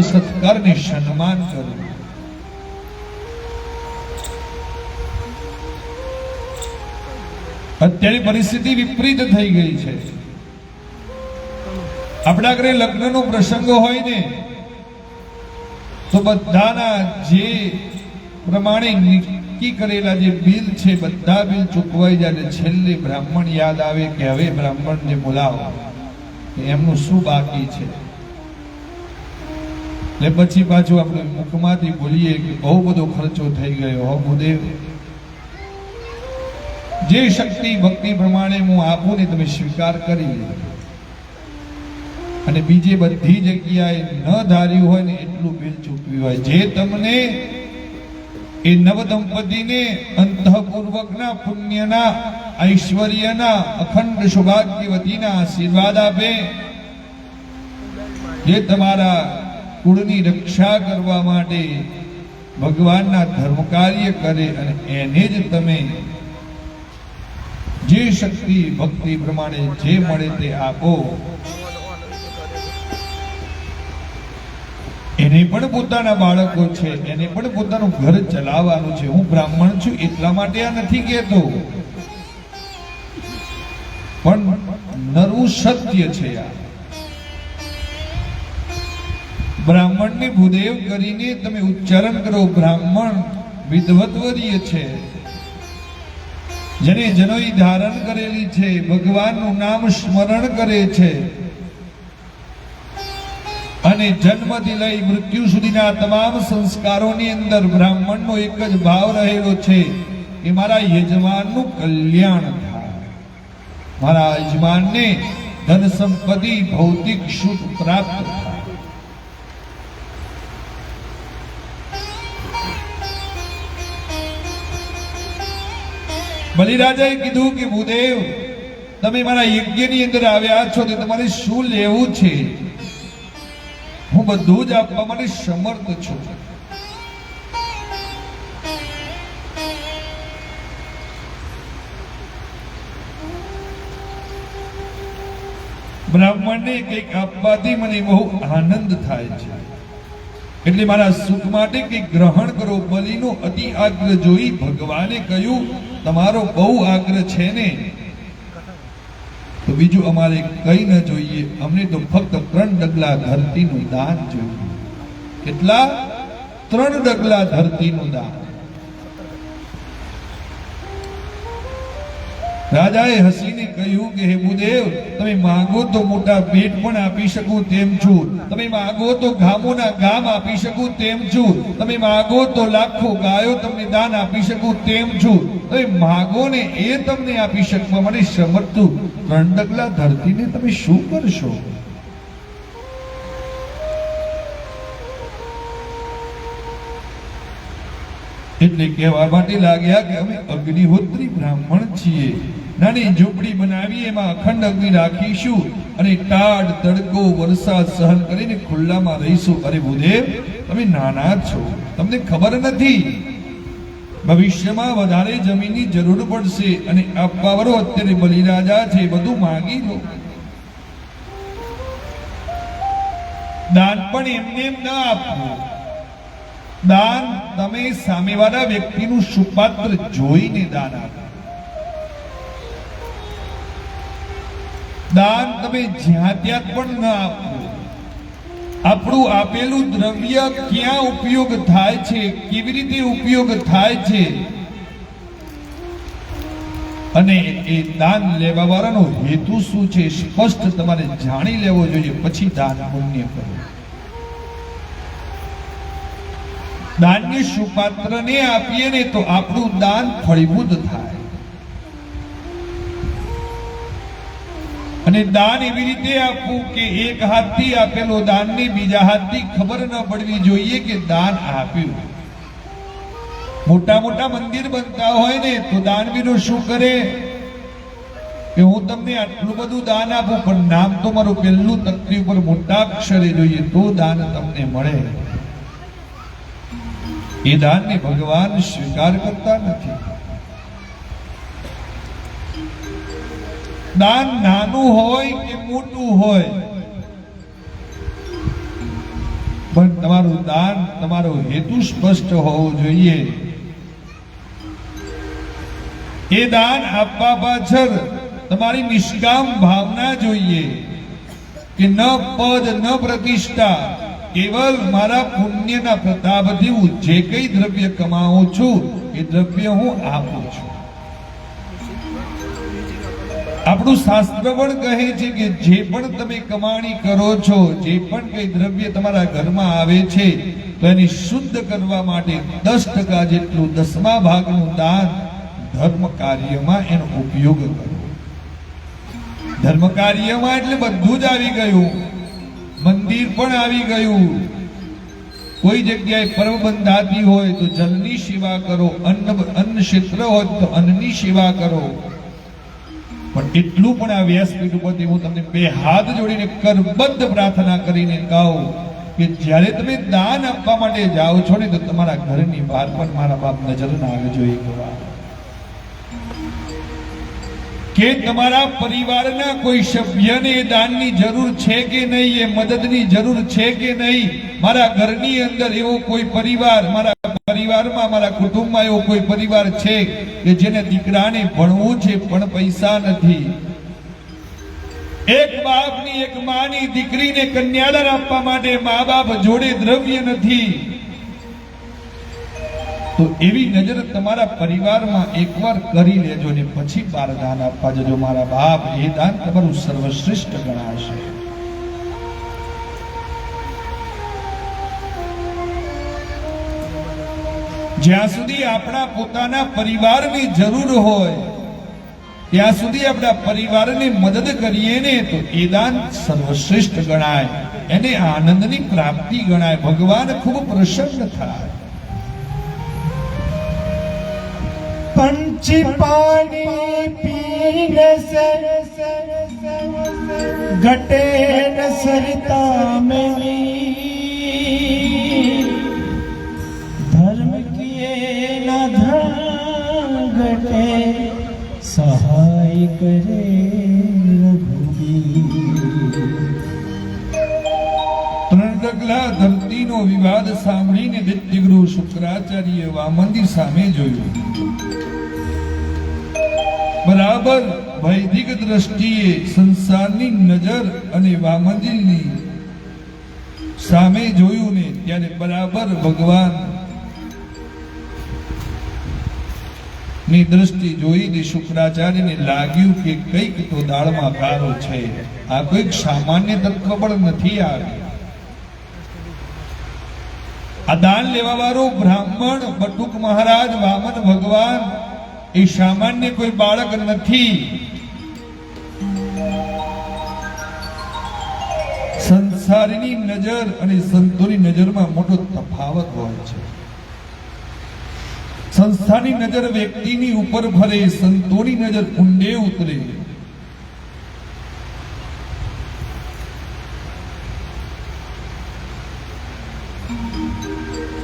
આદર સત્કાર સન્માન કરવું અત્યારે પરિસ્થિતિ વિપરીત થઈ ગઈ છે. આપણા ઘરે લગ્નનો પ્રસંગ હોય ને, તો બધાના જે પ્રમાણે નક્કી કરેલા જે બિલ છે, બધા બિલ ચૂકવાઈ જાય છેલ્લે બ્રાહ્મણ યાદ આવે કે હવે બ્રાહ્મણને બોલાવો. એમનું શું બાકી છે? એટલે પછી પાછું આપણે મુખમાંથી બોલીએ કે બહુ બધો ખર્ચો થઈ ગયો હો જે શક્તિ, ભક્તિ પ્રમાણે હું આપું ને તમે સ્વીકાર કરી લે. અને બીજે બધી જગ્યાએ ન ધાર્યું હોય ને એટલું બિલ ચૂકવ્યું હોય. જે તમને એ નવ દંપતીને અંતઃપૂર્વકના, પુણ્યના, ઐશ્વર્યના, અખંડ સૌભાગ્યવતીના આશીર્વાદ આપે. જે તમારા કુળની રક્ષા કરવા માટે ભગવાનના ધર્મ કાર્ય કરે અને એને જ તમે જે શક્તિ, ભક્તિ પ્રમાણે જે મળે તે આપો. એને પણ પોતાના બાળકો છે, એને પણ પોતાનું ઘર ચલાવવાનું છે. હું બ્રાહ્મણ છું, એટલા માટે આ નથી કહેતો. પણ નરવું સત્ય છે આ. બ્રાહ્મણને ભૂદેવ કરીને તમે ઉચ્ચારણ કરો, બ્રાહ્મણ વિદવતવરીય છે. જેને જનોઈ ધારણ કરેલી છે, ભગવાનનું નામ સ્મરણ કરે છે. અને જન્મથી લઈ મૃત્યુ સુધીના તમામ સંસ્કારોની અંદર બ્રાહ્મણનો એક જ ભાવ રહેલો છે કે મારા યજમાનનું કલ્યાણ થાય. મારા યજમાનને ધન સંપત્તિ ભૌતિક સુખ પ્રાપ્ત થાય. બલિરાજાએ કીધું કે, ભૂદેવ, તમે મારા યજ્ઞની અંદર આવ્યા છો તો તમારે શું લેવું છે? હું બધું જ આપવા માટે સમર્થ છું. બ્રાહ્મણને કંઈક આપવાથી મને બહુ આનંદ થાય છે. એટલે મારા સુખ માટે કંઈક ગ્રહણ કરો. બલિનો અતિ આગ્રહ જોઈ ભગવાને કહ્યું તમારો બહુ આગ્રહ છે ને? તો બીજું અમારે કઈ ન જોઈએ. અમને તો ફક્ત ત્રણ ડગલા ધરતીનું દાન જોઈએ. કેટલા? ત્રણ ડગલા ધરતીનું દાન. રાજાએ હસીને કહ્યું કે, હે ભૂદેવ તમે માંગો તો મોટા ભેટ પણ આપી શકું તેમ છું. તમે માંગો તો ગામોના ગામ આપી શકું તેમ છું. તમે માંગો તો લાખો ગાયો તમને દાન આપી શકું તેમ છું. તમે માંગો ને એ તમને આપી શકવા મને સમર્થ ત્રણ ડગલા ધરતીને તમે શું કરશો? એટલે કહેવા માટે લાગ્યા કે અમે અગ્નિહોત્રી બ્રાહ્મણ છીએ. નાની ઝૂંપડી બનાવી, એમાં અખંડ અગ્નિ રાખીશું અને ટાઢ, તડકો, વરસાદ સહન કરીને ખુલ્લામાં રહીશું. અરે ભૂદેવ, તમે નાના છો. તમને ખબર નથી. ભવિષ્યમાં વધારે જમીનની જરૂર પડશે અને આપવાવાળો અત્યારે બલિરાજા છે, બધું માગી લો. દાન પણ એમને એમ ના આપવું. દાન તમે સામેવાળા વ્યક્તિનું સુપાત્ર જોઈને દાન આપો. દાન તમે જ્યાં ત્યાં પણ ન આપો. આપણું આપેલું દ્રવ્ય ક્યાં ઉપયોગ થાય છે, કેવી રીતે ઉપયોગ થાય છે? અને એ દાન લેવા વાળાનો હેતુ શું છે, સ્પષ્ટ તમારે જાણી લેવો જોઈએ, પછી દાન પુણ્ય કરો. દાનની સુપાત્રને આપીએ ને તો આપણું દાન ફળીભૂત થાય. અને દાન એવી રીતે આપવું કે એક હાથથી આપેલો દાનની બીજા હાથથી ખબર ન પડવી જોઈએ કે દાન આપ્યું. મોટા મોટા મંદિર બનતા હોય ને તો દાનવીરો શું કરે? કે હું તમને આટલું બધું દાન આપું, પણ નામ તો મારું પહેલું તકતી ઉપર મોટા અક્ષરે જોઈએ તો દાન તમને મળે. એ દાનને ભગવાન સ્વીકાર કરતા નથી. દાન નાનું હોય કે મોટું હોય? પણ તમારું દાન તમારો હેતુ સ્પષ્ટ હોવો જોઈએ. એ દાન આપવા પાછળ તમારી નિષ્કામ ભાવના જોઈએ કે ન પદ, ન પ્રતિષ્ઠા, કેવલ મારા પુણ્યના પ્રતાપથી હું જે કઈ દ્રવ્ય કમાઉં છું, એ દ્રવ્ય હું આપું છું. આપણું શાસ્ત્ર પણ કહે છે કે જે પણ તમે કમાણી કરો છો, જે પણ કઈ દ્રવ્ય તમારા ઘરમાં આવે છે, તો એની શુદ્ધ કરવા માટે દસ ટકા જેટલું દસમા ભાગનું દાન ધર્મ કાર્યમાં એનો ઉપયોગ કરો. ધર્મ કાર્યમાં એટલે બધું જ આવી ગયું. મંદિર પણ આવી ગયું. કોઈ જગ્યાએ પર્વ બંધાતી હોય તો જલની સેવા કરો, અન્ન અન્ન ક્ષેત્ર હોય તો અન્નની સેવા કરો. પણ એટલું પણ આ વ્યાસપીઠ ઉપરથી હું તમને બે હાથ જોડીને કરબદ્ધ પ્રાર્થના કરીને કહું કે જ્યારે તમે દાન આપવા માટે જાઓ છો ને તો તમારા ઘરની બહાર પણ મારા બાપ નજર ના આવે જોઈએ એક કે તમારા પરિવારના કોઈ સભ્યને દાનની જરૂર છે કે નહીં, એ મદદની જરૂર છે કે નહીં, મારા ઘરની અંદર એવો કોઈ પરિવાર, મારા પરિવારમાં મારા કુટુંબમાં એવો કોઈ પરિવાર છે કે જેને દીકરાને ભણવું છે, પણ પૈસા નથી? એક બાપની, એક માની દીકરીને કન્યાદાન આપવા માટે મા બાપ જોડે દ્રવ્ય નથી. તો એવી નજર તમારા પરિવારમાં એકવાર કરી લેજો ને પછી બાર દાન આપવા જજો. મારા બાપ એ દાન તમારું સર્વશ્રેષ્ઠ ગણાશે. જ્યાં સુધી આપણા પોતાના પરિવારની જરૂર હોય, ત્યાં સુધી આપણા પરિવારને મદદ કરીએ ને તો એ દાન સર્વશ્રેષ્ઠ ગણાય, એને આનંદની પ્રાપ્તિ ગણાય, ભગવાન ખૂબ પ્રસન્ન થાય. પંચી પાણી પીને ઘટે સરિતા મેલી. ધ્રંગટે સહાય કરે ત્રણગલા ધરતીનો વિવાદ સાંભળીને દિગ્ગુરુ શુક્રાચાર્ય વામંદિર સામે જોયું. બરાબર વૈદિક દ્રષ્ટિએ સંસારની નજર અને વામંદિરની સામે જોયું ને ત્યારે બરાબર ભગવાન ની દ્રષ્ટિ જોઈને શુક્રાચાર્યને લાગ્યું કે કંઈક તો દાળમાં કારો છે. આ કોઈક સામાન્ય પણ નથી આવી આ દાન લેવા વાળો બ્રાહ્મણ, બટુક મહારાજ, વામન ભગવાન, એ સામાન્ય કોઈ બાળક નથી. સંસારની નજર અને સંતોની નજરમાં મોટો તફાવત હોય છે. સંસ્થાની નજર વ્યક્તિની ઉપર ભરે સંતોની નજર ઊંડે ઉતરે.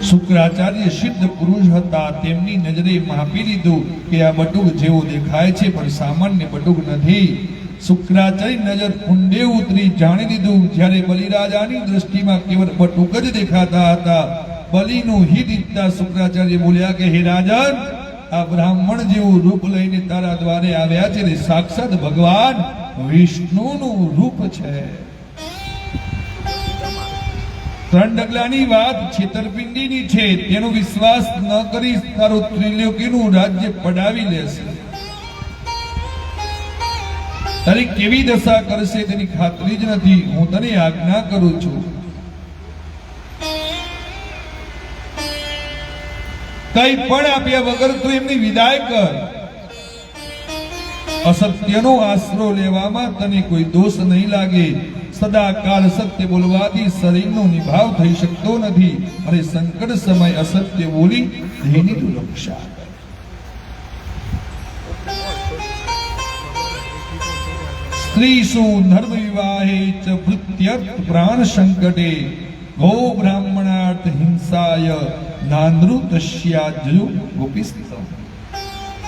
શુક્રાચાર્ય સિદ્ધ પુરુષ હતા, તેમની નજરે માપી લીધું કે આ બટુક જેવો દેખાય છે, પણ સામાન્ય બટુક નથી. શુક્રાચાર્ય નજર ઊંડે ઉતરી, જાણી લીધું, જ્યારે બલિરાજાની દ્રષ્ટિમાં કેવળ બટુક જ દેખાતા હતા. બલિનું હિત ઈચ્છતા શુક્રાચાર્ય બોલ્યા કે, હે રાજન, આ બ્રાહ્મણ જેવું રૂપ લઈને તારા દ્વારે આવ્યા છે ને સાક્ષાત ભગવાન વિષ્ણુનું રૂપ છે. ત્રણ ડગલાની વાત છેતરપિંડીની છે. તેનો વિશ્વાસ ન કરી તારો ત્રિલોકીનું રાજ્ય પડાવી લેશે. તારી કેવી દશા કરશે તેની ખાતરી જ નથી. હું તને આજ્ઞા કરું છું. કઈ પણ આપ્યા વગર તું એમની વિદાય કર. અસત્યનો આશરો લેવામાં તને કોઈ દોષ નહીં લાગે. સદા કાળ સત્ય બોલવાથી શરીરનો નિભાવ થઈ શકતો નથી. અને સંકટ સમય અસત્ય બોલી સ્ત્રી શું સ્ત્રીસુ ધર્મ વિવાહે ચ વૃત્યર્થ પ્રાણ સંકટે. ગો બ્રાહ્મણાર્થ હિંસાય. નાનૃતસ્યા દશ્યાજુ ગોપિસ્તમ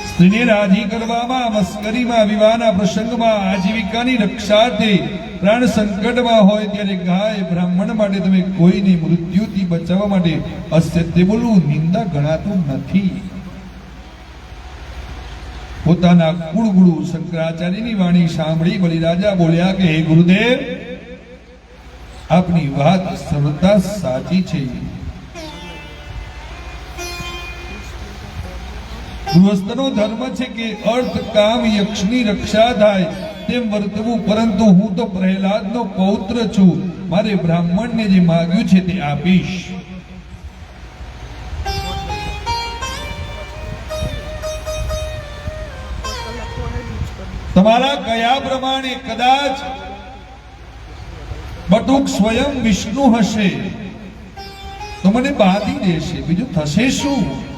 સ્ત્રીને રાજી કરવામાં, મસ્કરીમાં, વિવાહના પ્રસંગમાં, આજીવિકાની રક્ષાથી પ્રાણ સંકટમાં હોય ત્યારે ગાય બ્રાહ્મણ માટે તમે કોઈની મૃત્યુથી બચાવવા માટે અસત્ય બોલવું નિંદા ગણાતું નથી. પોતાના કુળગુરુ શંકરાચાર્યની વાણી સાંભળી બલિરાજા બોલ્યા કે, હે ગુરુદેવ, આપની વાત સરળતા સાચી છે. ગૃહસ્થનો ધર્મ છે કે અર્થ, કામ, યક્ષની રક્ષા થાય તેમ વર્તવું, પરંતુ હું તો પ્રહલાદનો પૌત્ર છું. મારે બ્રાહ્મણને જે માગ્યું છે તે આપીશ. તમારા કયા પ્રમાણે કદાચ બટુક સ્વયં વિષ્ણુ હશે? તો મને બાંધી દેશે. બીજું થશે શું?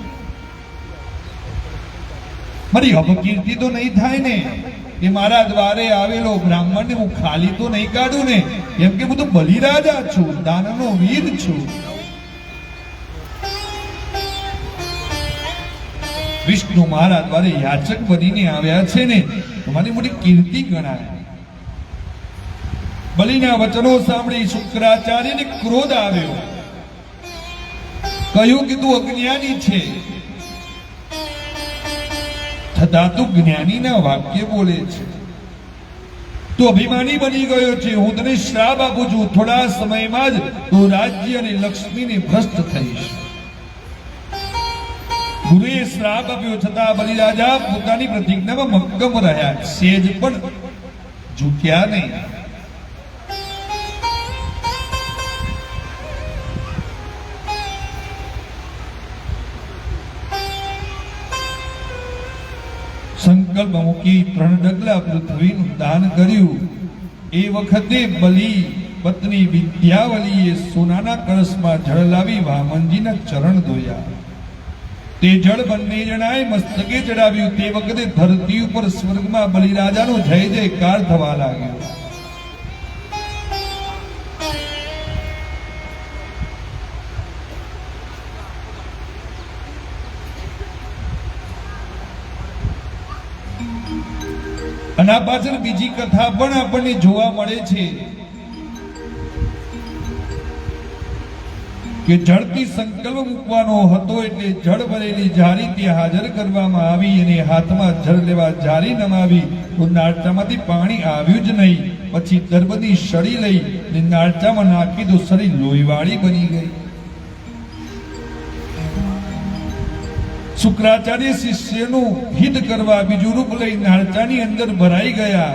મારી અપકીર્તિ તો નહીં થાય ને. એ મારા દ્વારે આવેલો બ્રાહ્મણને હું ખાલી તો નહીં કાઢું ને. એમ કે હું તો બલિરાજા છું, દાનનો વીર છું. વિષ્ણુ મારા દ્વારે યાચક બનીને આવ્યા છે ને તમારી મારી મોટી કીર્તિ ગણાય. બલિના વચનો સાંભળી શુક્રાચાર્યને ક્રોધ આવ્યો. કહ્યું કે તું અજ્ઞાની છે. છતાં તો જ્ઞાનીના વાક્ય બોલે છે. તો અભિમાની બની ગયો છે. હું તને શ્રાપ આપું છું. થોડા સમયમાં જ તું રાજ્ય અને લક્ષ્મીને ભ્રષ્ટ થઈશ. ગુરુએ શ્રાપ આપ્યો. છતાં બલિરાજા પોતાની પ્રતિજ્ઞામાં મક્કમ રહ્યા. સેજ પણ ઝૂક્યા નહીં. સંકલ્પ મૂકી ત્રણ ડગલા પૃથ્વીનું દાન કર્યું. એ વખતે બલી, પત્ની વિદ્યાવલીએ સોનાના કળશમાં જળ લાવી વામનજીના ચરણ ધોયા. તે જળ બંને જણાએ મસ્તકે ચડાવ્યું. તે વખતે ધરતી ઉપર સ્વર્ગમાં બલિરાજાનો જય જયકાર થવા લાગ્યો. અને આ પાછળ બીજી કથા પણ આપણને જોવા મળે છે કે જળથી સંકલ્પ મૂકવાનો હતો એટલે જળ ભરેલી જારી તે હાજર કરવામાં આવી અને હાથમાં જળ લેવા જારી નમાવી તો નાળચામાંથી પાણી આવ્યું જ નહીં. પછી દર્ભની સળી લઈ અને નાળચામાં નાખી તો સળી લોહીવાળી બની ગઈ. શુક્રાચાર્ય શિષ્યનું હિત કરવા બીજું રૂપ લઈ નાળચાની અંદર ભરાઈ ગયા.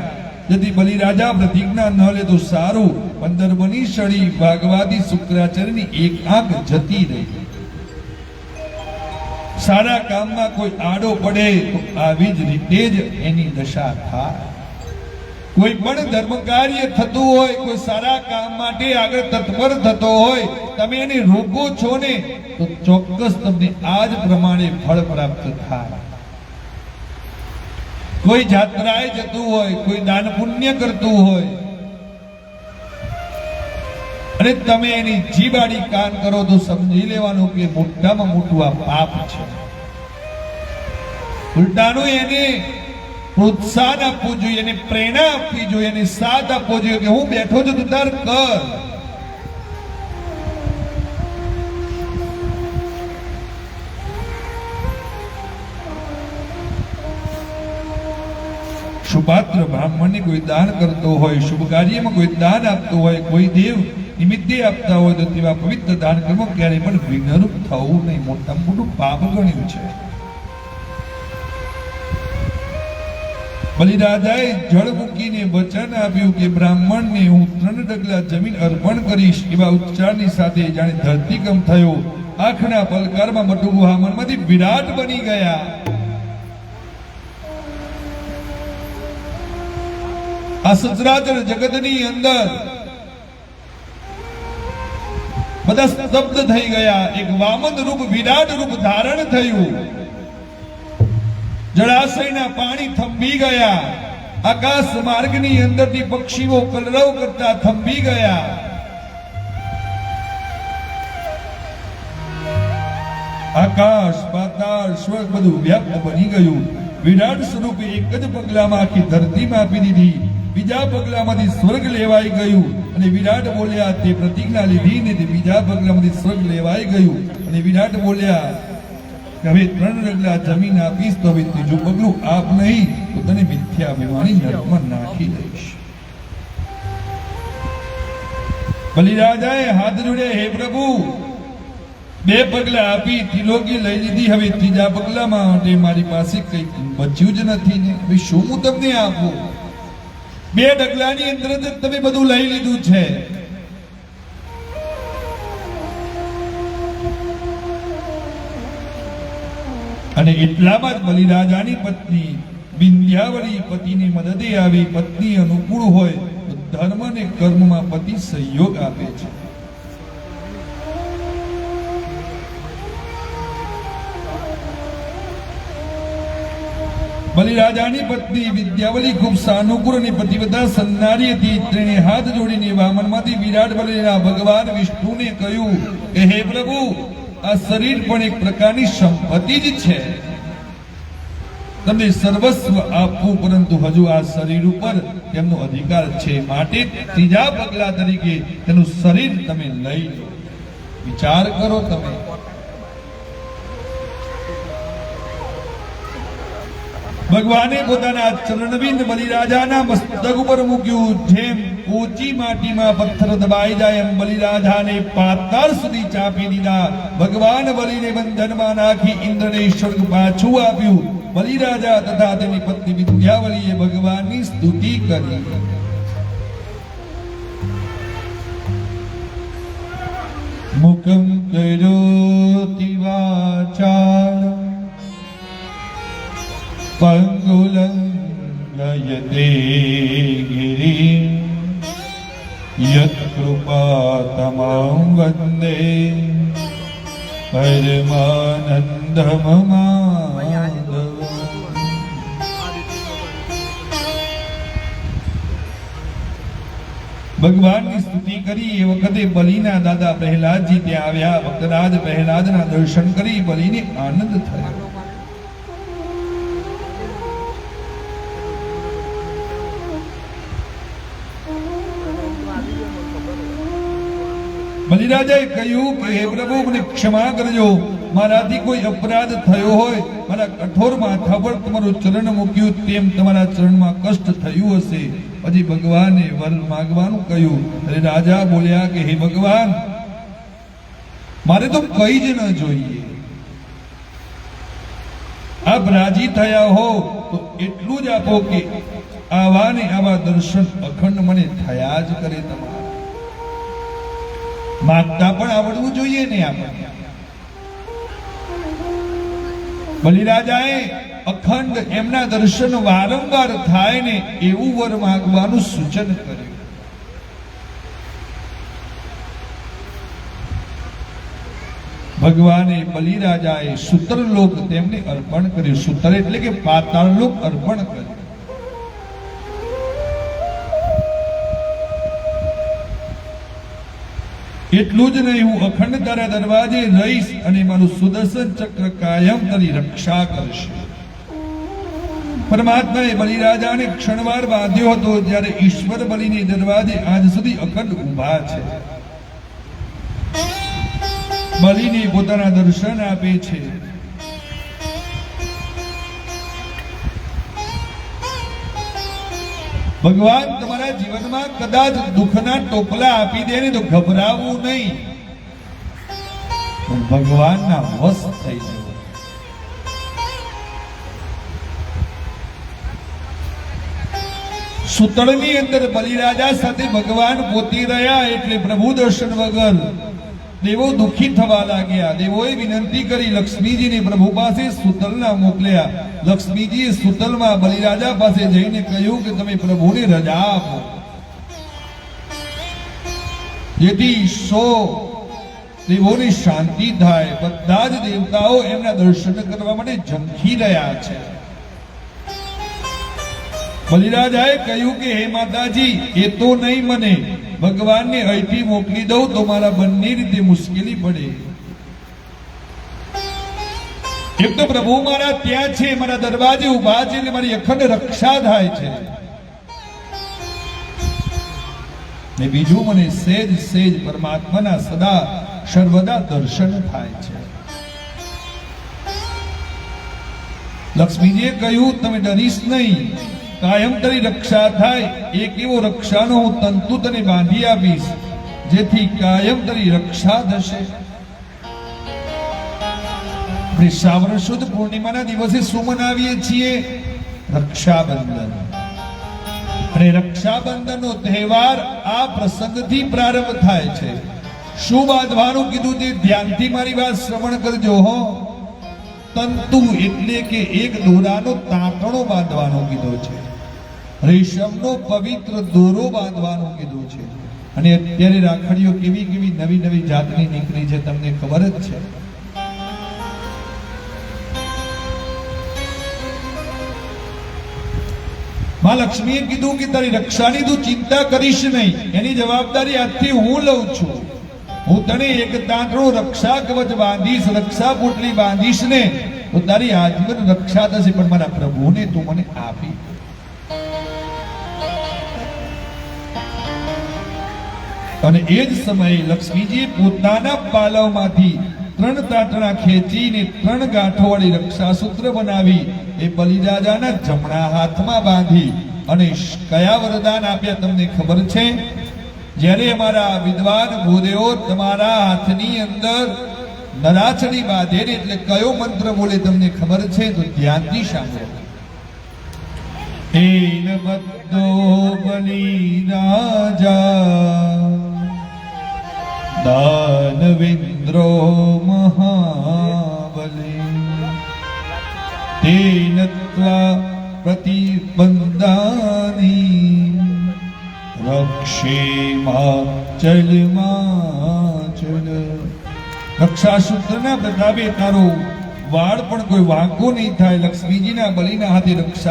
જેથી બલિરાજા પ્રતિજ્ઞા ન લે તો સારું. પંદર બની સળી ભાગવાદી શુક્રાચાર્યની એક આંખ જતી રહી. સારા કામમાં કોઈ આડો પડે તો આવી જ રીતે જ એની દશા થાય. કોઈ પણ ધર્મ કાર્ય થતું હોય, કોઈ સારા કામ માટે આગળ તત્પર થતો હોય, તમે એને રોકો છો ને, તો ચોક્કસ તમને આ જ પ્રમાણે ફળ પ્રાપ્ત થાય. કોઈ જાત્રાએ જતું હોય, કોઈ દાન પુણ્ય કરતું હોય, અને તમે એની જીબાડી કાન કરો તો સમજી લેવાનું કે મોટામાં મોટું આ પાપ છે. ઉલટાનું એને પ્રોત્સાહન આપવું જોઈએ એને પ્રેરણા આપવી જોઈએ એને સાથ આપવો જોઈએ કે હું બેઠો છું તું તાર કર. શુભાત્ર બ્રાહ્મણને કોઈ દાન કરતો હોય શુભ કાર્યમાં કોઈ દાન આપતો હોય, કોઈ દેવ નિમિત્તે આપતા હોય તો તેવા પવિત્ર દાન કર્મ ક્યારેય પણ વિઘ્નરૂપ થવું નહીં. મોટા મોટું પાપ ગણ્યું છે. બલિરાજાએ જળ મૂકીને વચન આપ્યું કે બ્રાહ્મણને હું ત્રણ ડગલા જમીન અર્પણ કરીશ એવા ઉચ્ચારની સાથે જાણે ધરતીકંપ થયો. આંખના પલકારમાં બટુક વામનમાંથી વિરાટ બની ગયા. આ સચરાચર જગતની અંદર બધા સ્તબ્ધ થઈ ગયા. એક વામન રૂપ વિરાટ રૂપ ધારણ થયું. જળાશયના પાણી થંભી ગયા. આકાશ માર્ગની અંદરથી પક્ષીઓ કલરવ કરતા થંભી ગયા. આકાશ, પાતાળ, સ્વર્ગ બધું વ્યાપ્ત બની ગયું. વિરાટ સ્વરૂપે એક જ પગલામાં આખી ધરતીમાં આપી દીધી. બીજા પગલામાંથી સ્વર્ગ લેવાઈ ગયું અને વિરાટ બોલ્યા, તે પ્રતિજ્ઞા લીધી ને તે બીજા પગલામાંથી સ્વર્ગ લેવાઈ ગયું. અને વિરાટ બોલ્યા હવે ત્રણ રગલા જમીન આપીશ તો હવે ત્રીજું પગલું આપ નહીં. તો તને મિથ્યાભિમાની નરકમાં નાખી દઈશ. બલિરાજાએ હાથ જોડે, હે પ્રભુ, બે પગલા આપી ત્રિલોકી લઈ લીધી. હવે ત્રીજા પગલામાં માટે મારી પાસે કઈ બચ્યું જ નથી ને. હવે શું હું તમને આપું? બે ડગલાની અંદર જ તમે બધું લઈ લીધું છે. અને એટલામાં જ બલિરાજાની પત્ની બિંદ્યાવળી પતિની મદદે આવી પત્ની અનુકૂળ હોય તો ધર્મ ને કર્મમાં પતિ સહયોગ આપે છે. બલિરાજાની પત્ની વિદ્યાવલી ખૂબ સાનુકૂળ અને પતિવતા સન્નારી હતી. તેણે હાથ જોડીને વામનમાંથી વિરાટ બલિના ભગવાન વિષ્ણુને કહ્યું કે હે પ્રભુ આ શરીર પણ એક પ્રકારની સંપત્તિ જ છે. તમને સર્વસ્વ આપવું, પરંતુ હજુ આ શરીર ઉપર તેમનો અધિકાર છે માટે ત્રીજા પગલા તરીકે તેનું શરીર તમે લઈ લો. વિચાર કરો તમે. ભગવાને પોતાના ચરણબિંદ બલિરાજાના મસ્તક ઉપર મૂક્યું. જેમ ઊંચી માટીમાં પથ્થર દબાઈ જાય એમ બલિરાજાને પાતાળ સુધી ચાપી દીધા. ભગવાન બલિને બંધનમાં નાખી ઇન્દ્રને સ્વર્ગ પાછું આપ્યું. બલિરાજા તથા તેની પત્ની વિદ્યાવલીએ ભગવાનની સ્તુતિ કરી. મુકમ કરોતિ વાચાળમ પંગુલંગયતે ગિરિ યત્કૃપા તમામ વંદે પરમાનંદમાધવ ભગવાનની સ્તુતિ કરી, એ વખતે બલિના દાદા પ્રહલાદજી ત્યાં આવ્યા. ભક્તરાજ પ્રહલાદના દર્શન કરી, બલિને આનંદ થયો. બલિરાજાએ કહ્યું કે હે પ્રભુ, મને ક્ષમા કરજો. મારાથી કોઈ અપરાધ થયો હોય, મારા કઠોર માથા તમારું ચરણ મૂક્યું તેમ તમારા ચરણમાં કષ્ટ થયું હશે. પછી ભગવાને વર માગવાનું કહ્યું. અરે રાજા બોલ્યા કે, હે ભગવાન, મારે તો કઈ જ ન જોઈએ. આપ રાજી થયા હો, તો એટલું જ આપો કે આવા ને આવા દર્શન અખંડ મને થયા જ કરે તમારા માગતા પણ આવડવું જોઈએ ને આપણે. બલિરાજાએ અખંડ એમના દર્શન વારંવાર થાય ને એવું વર માગવાનું સૂચન કર્યું. ભગવાને બલિરાજાએ સૂત્રલોક તેમને અર્પણ કર્યું. સૂત્ર એટલે કે પાતાળલોક અર્પણ કર્યું. એટલું જ નહીં, હું અખંડ તારા દરવાજે રહીશ અને મારું સુદર્શન ચક્ર કાયમ તારી રક્ષા કરશે. પરમાત્માએ બલિરાજાને ક્ષણવાર બાંધ્યો હતો જ્યારે ઈશ્વર બલિની દરવાજે આજ સુધી અખંડ ઊભા છે. બલિને પોતાના દર્શન આપે છે. ભગવાન તમારા જીવનમાં કદાચ દુઃખના ટોપલા આપી દે ને તો ગભરાવું નહીં. પણ ભગવાનના વશ થઈ જવું. સુતળની અંદર બલિરાજા સાથે ભગવાન પોતી રહ્યા એટલે પ્રભુ દર્શન વગર. દેવો દુઃખી થવા લાગ્યા. દેવોએ વિનંતી કરી લક્ષ્મીજીને પ્રભુ પાસે સુતલના મોકલ્યા. લક્ષ્મીજીએ સુતલમાં બલિરાજા પાસે જઈને કહ્યું કે તમે પ્રભુને રજા આપો. જેથી સો દેવોની શાંતિ થાય. બધા જ દેવતાઓ એમના દર્શન કરવા માટે ઝંખી રહ્યા છે. બલિરાજાએ કહ્યું કે, હે માતાજી, એ તો નહીં મને. ભગવાનને અહીંથી મોકલી દઉં તો મારા બંને રીતે મુશ્કેલી પડે. એક તો પ્રભુ મારા ત્યાં છે, મારા દરવાજે ઊભા છે એટલે મારી અખંડ રક્ષા થાય છે. ને બીજું મને સેજ સેજ પરમાત્માના સદા સર્વદા દર્શન થાય છે. લક્ષ્મીજીએ કહ્યું, તમે ડરીશ નહીં. કાયમ કરી રક્ષા થાય. એક એવો રક્ષાનો હું તંતુ તને બાંધી આપીશ, જેથી કાયમ કરી રક્ષા થશે. આપણે શ્રાવણ શુદ્ધ પૂર્ણિમાના દિવસે શું મનાવીએ છીએ? રક્ષાબંધન. અને રક્ષાબંધનનો તહેવાર આ પ્રસંગથી પ્રારંભ થાય છે. શું બાંધવાનું કીધું તે ધ્યાનથી મારી વાત શ્રવણ કરજો હો. તંતુ એટલે કે એક દોરાનો તાંતણો બાંધવાનો કીધો છે. રેશમનો પવિત્ર દોરો બાંધવાનો કીધો છે. અને અત્યારે રાખડીઓ કેવી કેવી નવી નવી જાતની નીકળી છે તમને ખબર જ છે. માં લક્ષ્મીએ કીધું કે તારી રક્ષાની તું ચિંતા કરીશ નહીં. એની જવાબદારી આજથી હું લઉં છું. હું તને એક તાંતણું રક્ષા કવચ બાંધીશ, રક્ષા પોટલી બાંધીશ ને, તો તારી આજીવન રક્ષા થશે. પણ મારા પ્રભુને તું મને આપી. અને એ જ સમયે લક્ષ્મીજીએ પોતાના પાલવમાંથી ત્રણ તાંતણા ખેંચીને ત્રણ ગાંઠોવાળી રક્ષાસૂત્ર બનાવી એ બલિરાજાના જમણા હાથમાં બાંધી અને કયા વરદાન આપ્યા તમને ખબર છે? જ્યારે અમારા વિદ્વાન ભૂદેવો તમારા હાથની અંદર નરાચડી બાંધે એટલે કયો મંત્ર બોલે તમને ખબર છે? તો ધ્યાનથી સાંભળો. એન બદ્ધો બલિરાજા દાનવેન્દ્રો મહાબલે તેન ત્વા પ્રતિબંધાની રક્ષેમાં ચલમાં ચલ રક્ષાસૂત્રના પ્રતાપે તારો વાળ પણ કોઈ વાંકો નહીં થાય લક્ષ્મીજીના બલિના હાથે રક્ષા